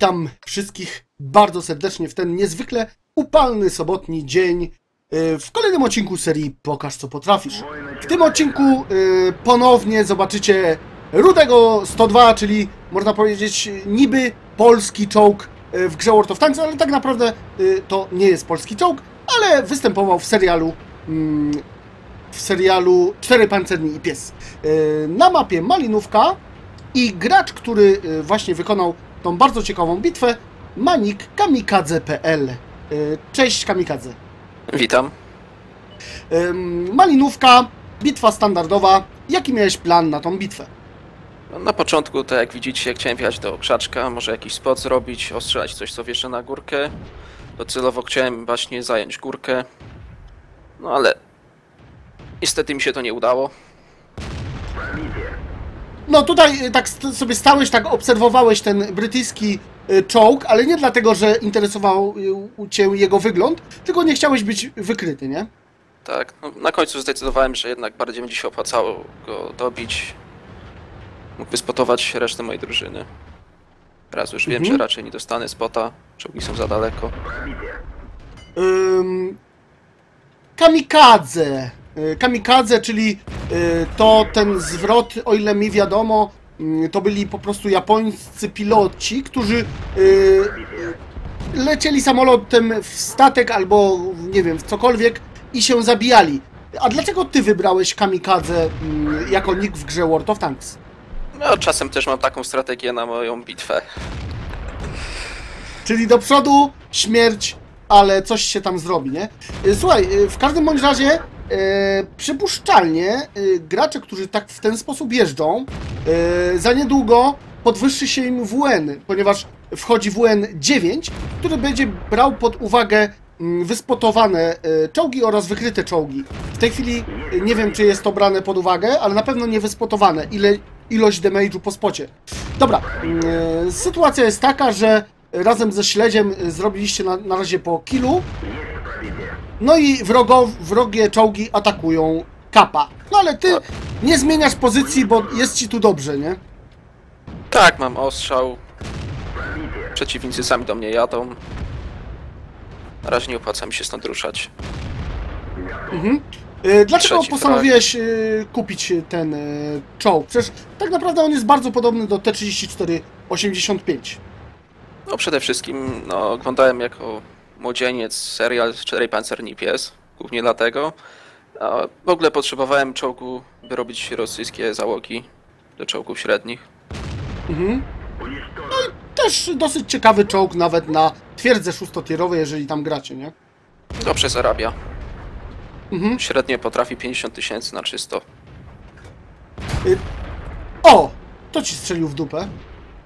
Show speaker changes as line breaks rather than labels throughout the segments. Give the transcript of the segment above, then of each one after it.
witam wszystkich bardzo serdecznie w ten niezwykle upalny sobotni dzień y, w kolejnym odcinku serii Pokaż co potrafisz. W tym odcinku y, ponownie zobaczycie Rudego 102, czyli można powiedzieć niby polski czołg y, w grze World of Tanks, ale tak naprawdę to nie jest polski czołg, ale występował w serialu mm, w serialu Cztery Pancerni i Pies. Na mapie Malinówka i gracz, który właśnie wykonał tą bardzo ciekawą bitwę, ma nick kamikadze.pl. Y, Cześć kamikadze.
Witam.
Malinówka, bitwa standardowa. Jaki miałeś plan na tą bitwę?
No, Na początku, tak jak widzicie, chciałem wjechać do krzaczka, może jakiś spot zrobić, ostrzelać coś, co wjeżdża na górkę. Docelowo chciałem właśnie zająć górkę. No ale niestety mi się to nie udało.
No tutaj y, tak sobie stałeś, tak obserwowałeś ten brytyjski y, czołg, ale nie dlatego, że interesował y, cię jego wygląd, tylko nie chciałeś być wykryty, nie?
Tak, no, na końcu zdecydowałem, że jednak bardziej będzie się opłacało go dobić. Mógł wyspotować resztę mojej drużyny. Teraz już wiem,
Mhm.
że raczej nie dostanę spota, czołgi są za daleko.
Ym, kamikadze. Y, Kamikadze, czyli y, to ten zwrot, o ile mi wiadomo, mm, to byli po prostu japońscy piloci, którzy y, lecieli samolotem w statek albo nie wiem, w cokolwiek i się zabijali. A dlaczego ty wybrałeś kamikadze mm, jako nick w grze World of Tanks?
No czasem też mam taką strategię na moją bitwę.
Czyli do przodu, śmierć, ale coś się tam zrobi, nie? Y, Słuchaj, y, w każdym bądź razie przypuszczalnie y, gracze, którzy tak w ten sposób jeżdżą, e, za niedługo podwyższy się im WN, ponieważ wchodzi WN 9, który będzie brał pod uwagę mm, wyspotowane e, czołgi oraz wykryte czołgi. W tej chwili e, nie wiem, czy jest to brane pod uwagę, ale na pewno nie wyspotowane. Ile, ilość damage'u po spocie. Dobra, e, sytuacja jest taka, że razem ze śledziem e, zrobiliście na, na razie po killu. No i wrogo, wrogie czołgi atakują kapa. No ale ty nie zmieniasz pozycji, bo jest ci tu dobrze, nie?
Tak, mam ostrzał. Przeciwnicy sami do mnie jadą. Na razie nie opłaca mi się stąd ruszać.
E, Dlaczego
Trzeci
postanowiłeś e, kupić ten e, czołg? Przecież tak naprawdę on jest bardzo podobny do T-34-85.
No przede wszystkim no, oglądałem jako młodzieniec serial Czterej Pancerni Pies, głównie dlatego. A w ogóle potrzebowałem czołgu, by robić rosyjskie załogi do czołgów średnich.
Też dosyć ciekawy czołg nawet na twierdze szóstotierowej, jeżeli tam gracie, nie?
Dobrze zarabia.
Mhm.
Średnio potrafi 50 tysięcy na czysto.
O! To ci strzelił w dupę.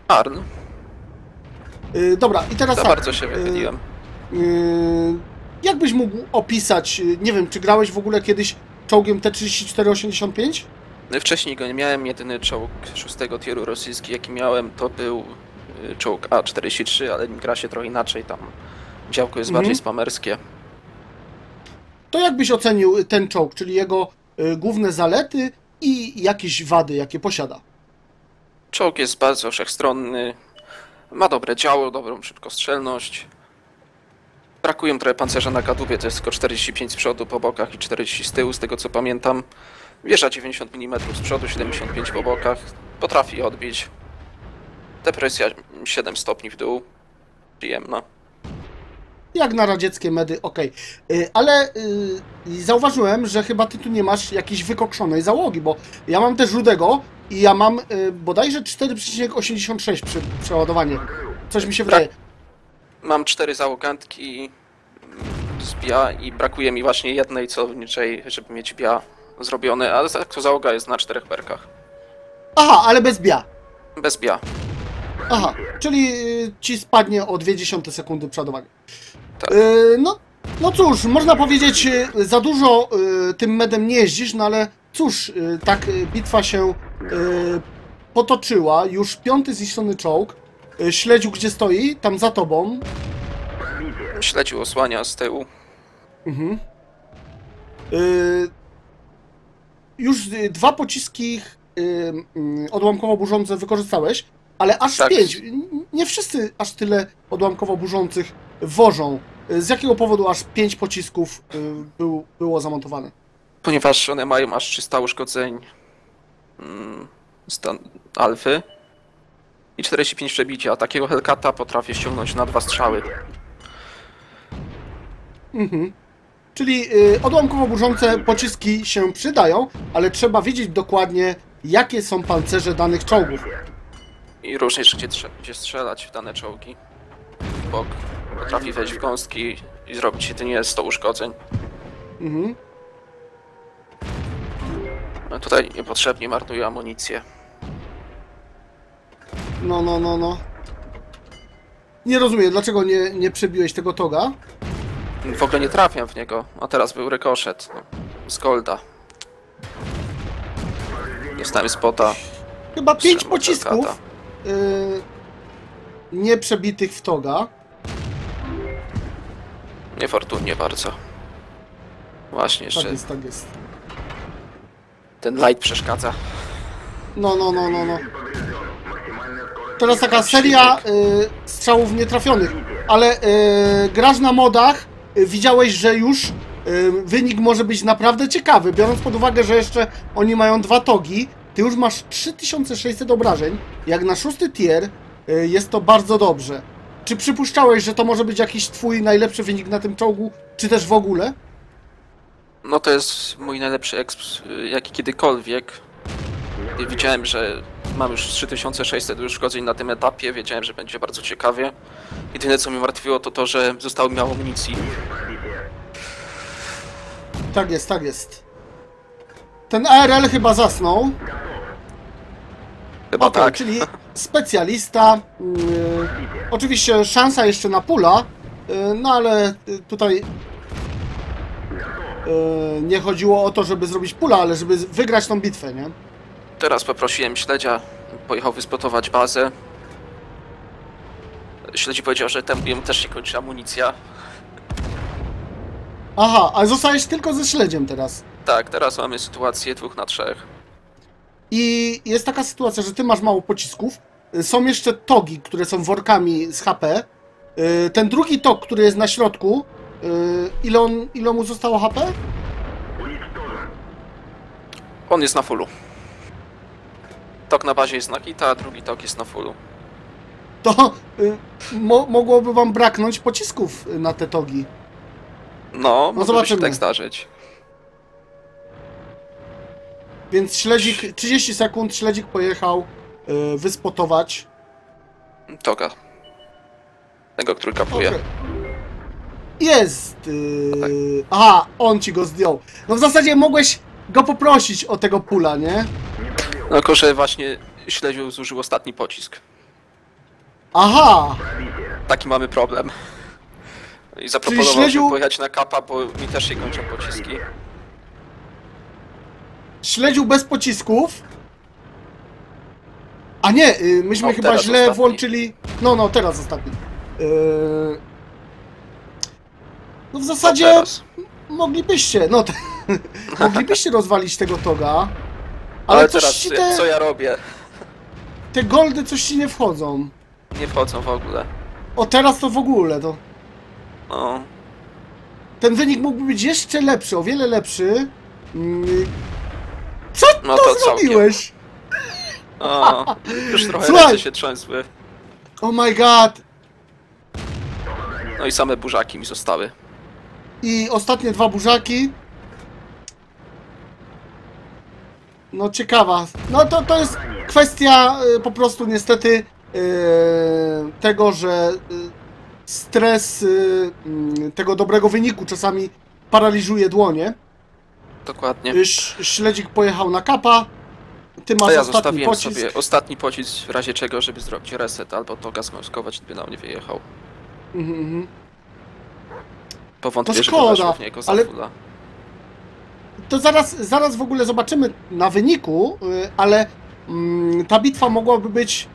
Arn,
E, Dobra, i teraz
za
tak.
bardzo się wychyliłem.
Yy, jakbyś mógł opisać, yy, nie wiem, czy grałeś w ogóle kiedyś czołgiem T-34-85?
Wcześniej go nie miałem, jedyny czołg szóstego tieru rosyjski jaki miałem to był y, czołg A43, ale gra się trochę inaczej, tam działko jest
Mhm.
bardziej spamerskie.
To jakbyś ocenił ten czołg, czyli jego yy, główne zalety i jakieś wady, jakie posiada?
Czołg jest bardzo wszechstronny, ma dobre działo, dobrą szybkostrzelność. Brakuje trochę pancerza na kadłubie, to jest tylko 45 z przodu po bokach i 40 z tyłu, z tego co pamiętam. Wieża 90 mm z przodu, 75 po bokach. Potrafi odbić. Depresja 7 stopni w dół. Przyjemna.
Jak na radzieckie medy, okej. Yy, Ale yy, zauważyłem, że chyba ty tu nie masz jakiejś wykokszonej załogi, bo ja mam też rudego i ja mam yy, bodajże 4,86 przy przeładowanie. Coś mi się wydaje.
Mam cztery załogantki z BIA i brakuje mi właśnie jednej celowniczej, żeby mieć BIA zrobione, ale tak to załoga jest na czterech perkach.
Aha, ale bez bia.
Bez BIA.
Aha, czyli y, ci spadnie o 0,2 sekundy przodowania.
Tak.
Y, no, no cóż, można powiedzieć, y, za dużo y, tym medem nie jeździsz, no ale cóż, y, tak y, bitwa się potoczyła. Już piąty zniszczony czołg. Y, śledził gdzie stoi, tam za tobą.
Śledził osłania z tyłu.
Y, już y, dwa pociski y, y, odłamkowo burzące wykorzystałeś, ale aż
Tak.
pięć. nie wszyscy aż tyle odłamkowo burzących wożą. Y, Z jakiego powodu aż 5 pocisków y, był, było zamontowane?
Ponieważ one mają aż 300 uszkodzeń mm, stan alfy i 45 przebicia, a takiego Hellcata potrafię ściągnąć na dwa strzały.
Mhm. Czyli y, odłamkowo burzące pociski się przydają, ale trzeba wiedzieć dokładnie, jakie są pancerze danych czołgów.
I również gdzie, gdzie strzelać w dane czołgi. Bok potrafi wejść w gąstki i zrobić jedynie 100 uszkodzeń.
Mhm.
No tutaj niepotrzebnie marnuję amunicję.
No, no, no, no. Nie rozumiem, dlaczego nie, nie przebiłeś tego toga?
W ogóle nie trafiam w niego, a teraz był rykoszet no, z Golda. Dostałem spota.
Chyba pięć pocisków
Hellcata.
y, nie przebitych w toga.
Niefortunnie bardzo. Właśnie,
Tak
jeszcze
jest, tak jest.
ten light przeszkadza.
No, no, no, no, no. Teraz taka seria y, strzałów nietrafionych, ale y, grasz na modach, y, widziałeś, że już y, wynik może być naprawdę ciekawy, biorąc pod uwagę, że jeszcze oni mają dwa togi, ty już masz 3600 obrażeń, jak na szósty tier y, jest to bardzo dobrze. Czy przypuszczałeś, że to może być jakiś twój najlepszy wynik na tym czołgu, czy też w ogóle?
No to jest mój najlepszy exp, jaki kiedykolwiek. Widziałem, że mam już 3600 uszkodzeń na tym etapie, wiedziałem, że będzie bardzo ciekawie. Jedyne co mnie martwiło to to, że zostało mi mało amunicji.
Tak jest, tak jest. Ten ARL chyba zasnął.
Chyba
Okej,
tak.
czyli specjalista. Yy, oczywiście szansa jeszcze na pula, yy, no ale tutaj yy, nie chodziło o to, żeby zrobić pula, ale żeby wygrać tą bitwę, nie?
Teraz poprosiłem śledzia, pojechał wyspotować bazę. Śledzi powiedział, że temu też się kończy amunicja.
Aha, a zostałeś tylko ze śledziem teraz.
Tak, teraz mamy sytuację dwóch na trzech.
I jest taka sytuacja, że ty masz mało pocisków. Są jeszcze togi, które są workami z HP. Yy, Ten drugi tok, który jest na środku, yy, ile, on, ile mu zostało HP?
On jest na fullu. Tok na bazie jest na kita, a drugi tok jest na fullu.
to y, mo, mogłoby wam braknąć pocisków y, na te togi.
No, może się
zobaczymy.
tak zdarzyć.
Więc śledzik, 30 sekund, śledzik pojechał y, wyspotować.
Toga. Tego, który kapuje.
Okej. Jest! Y,
No tak.
Aha, on ci go zdjął. No w zasadzie mogłeś go poprosić o tego pula, nie?
No tylko, że właśnie śledziu zużył ostatni pocisk.
Aha!
Taki mamy problem. I zaproponował, żeby pojechać na kapa, bo mi też się kończą pociski.
Śledził bez pocisków. A nie, y, myśmy
O,
chyba
teraz
źle
ostatni.
włączyli. No, no, teraz ostatni. Y, No w
No
zasadzie
teraz.
moglibyście, no to, moglibyście rozwalić tego toga. Ale,
Ale
coś
teraz
ci te,
co ja robię?
te goldy coś ci nie wchodzą.
Nie wchodzą w ogóle.
O teraz to w ogóle, to
No,
ten wynik mógłby być jeszcze lepszy, o wiele lepszy. Mm, Co
no
to,
to
zrobiłeś?
O, już trochę
Słuchaj.
ręce się trzęsły.
Oh my god!
No i same burzaki mi zostały.
I ostatnie dwa burzaki. No ciekawa. No to, to jest kwestia y, po prostu niestety y, tego, że y, stres y, mm, tego dobrego wyniku czasami paraliżuje dłonie.
Dokładnie.
Y, Ś- Śledzik pojechał na kapa. Ty masz
ja
ostatni
zostawiłem
pocisk.
sobie ostatni pocisk w razie czego, żeby zrobić reset albo to gaz maskować, gdyby na mnie wyjechał.
Mhm, mhm.
Bo wątpię,
To
żeby
szkoda,
w niego za
ale-. To zaraz, zaraz w ogóle zobaczymy na wyniku, y, ale mm, ta bitwa mogłaby być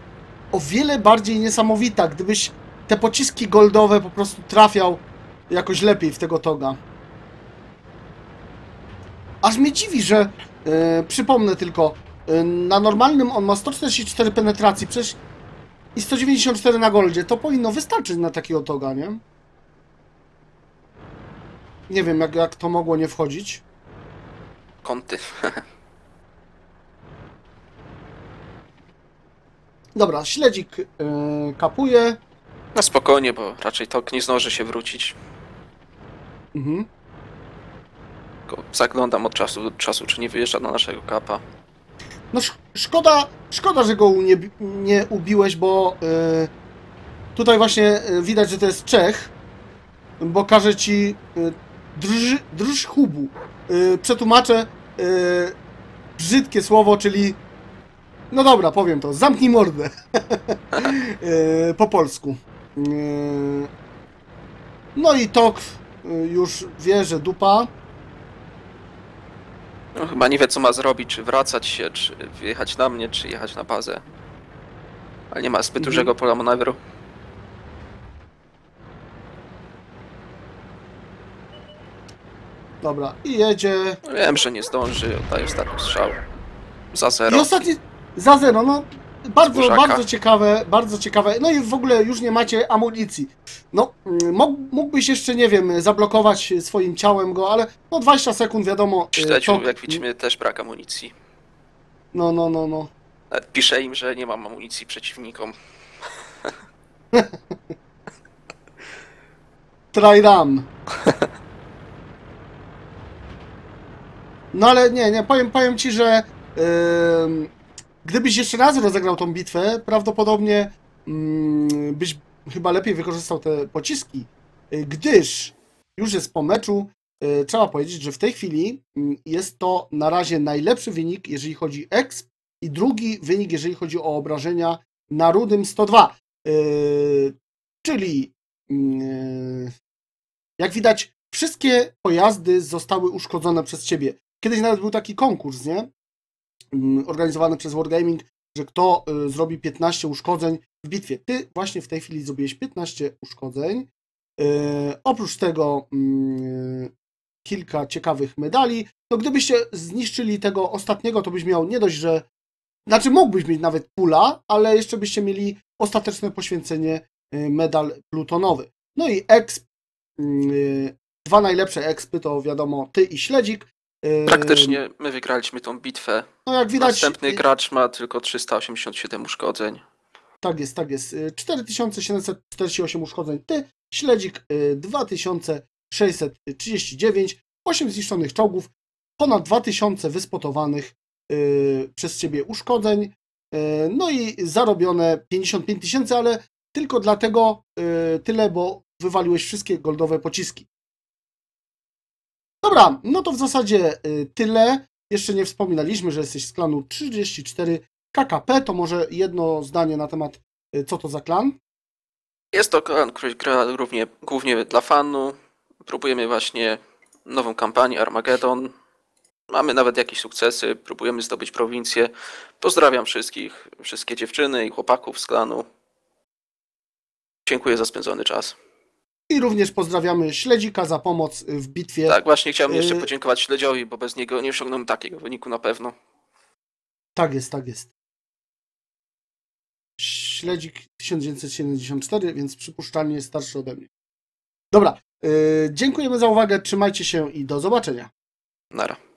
o wiele bardziej niesamowita, gdybyś te pociski goldowe po prostu trafiał jakoś lepiej w tego toga. Aż mnie dziwi, że y, przypomnę tylko, y, na normalnym on ma 144 penetracji, przecież i 194 na goldzie. To powinno wystarczyć na takiego toga, nie? Nie wiem, jak, jak to mogło nie wchodzić.
Kąty.
Dobra, śledzik yy, kapuje.
Na spokojnie, bo raczej tok nie zdąży się wrócić.
Mhm.
Tylko zaglądam od czasu do czasu, czy nie wyjeżdża na naszego kapa.
No sz szkoda, szkoda, że go nie, nie ubiłeś, bo y, tutaj właśnie y, widać, że to jest Czech, bo każe ci y, drż, drż hubu. Y, przetłumaczę y, brzydkie słowo, czyli no dobra, powiem to, zamknij mordę y, po polsku. Y, no i Tok y, już wie, że dupa.
No, chyba nie wie co ma zrobić, czy wracać się, czy wyjechać na mnie, czy jechać na bazę. Ale nie ma zbyt
Mhm.
dużego pola manewru.
Dobra, i jedzie.
Wiem, że nie zdąży, oddaję ostatni strzał. Za
I
zero.
ostatni za zero, no bardzo,
Zburzaka.
bardzo ciekawe, bardzo ciekawe. No i w ogóle już nie macie amunicji. No, mm, mógł- mógłbyś jeszcze, nie wiem, zablokować swoim ciałem go, ale no 20 sekund, wiadomo. Y,
śleciu,
to-
jak widzimy, też brak amunicji.
No, no, no, no.
Nawet Piszę im, że nie mam amunicji przeciwnikom.
Try run. No ale nie, nie, powiem, powiem ci, że ym, gdybyś jeszcze raz rozegrał tą bitwę, prawdopodobnie ym, byś chyba lepiej wykorzystał te pociski, y, gdyż już jest po meczu. y, Trzeba powiedzieć, że w tej chwili ym, jest to na razie najlepszy wynik, jeżeli chodzi o exp i drugi wynik, jeżeli chodzi o obrażenia na rudym 102. Yy, czyli yy, jak widać, wszystkie pojazdy zostały uszkodzone przez ciebie. Kiedyś nawet był taki konkurs, nie? Mm, Organizowany przez Wargaming, że kto y, zrobi 15 uszkodzeń w bitwie. Ty właśnie w tej chwili zrobiłeś 15 uszkodzeń. Yy, oprócz tego mm, kilka ciekawych medali. No gdybyście zniszczyli tego ostatniego, to byś miał nie dość, że znaczy mógłbyś mieć nawet pula, ale jeszcze byście mieli ostateczne poświęcenie y, medal plutonowy. No i exp, y, dwa najlepsze expy to wiadomo ty i śledzik. Y,
Praktycznie my wygraliśmy tą bitwę.
No jak widać,
Następny
y,
gracz ma tylko 387 uszkodzeń.
tak jest, tak jest. Y, 4748 uszkodzeń ty, śledzik y, 2639, 8 zniszczonych czołgów, ponad 2000 wyspotowanych y, przez ciebie uszkodzeń, y, no i zarobione 55 tysięcy, ale tylko dlatego y, tyle, bo wywaliłeś wszystkie goldowe pociski. Dobra, no to w zasadzie y, tyle. Jeszcze nie wspominaliśmy, że jesteś z klanu 34 KKP. To może jedno zdanie na temat, y, co to za klan?
Jest to klan, który gra równie, głównie dla fanu. Próbujemy właśnie nową kampanię Armageddon. Mamy nawet jakieś sukcesy, próbujemy zdobyć prowincję. Pozdrawiam wszystkich, wszystkie dziewczyny i chłopaków z klanu. Dziękuję za spędzony czas.
I również pozdrawiamy Śledzika za pomoc w bitwie.
Tak, właśnie chciałbym jeszcze
Yy.
podziękować Śledziowi, bo bez niego nie osiągnąłem takiego wyniku na pewno.
Tak jest, tak jest. Śledzik 1974, więc przypuszczalnie jest starszy ode mnie. Dobra, y, dziękujemy za uwagę, trzymajcie się i do zobaczenia.
Nara.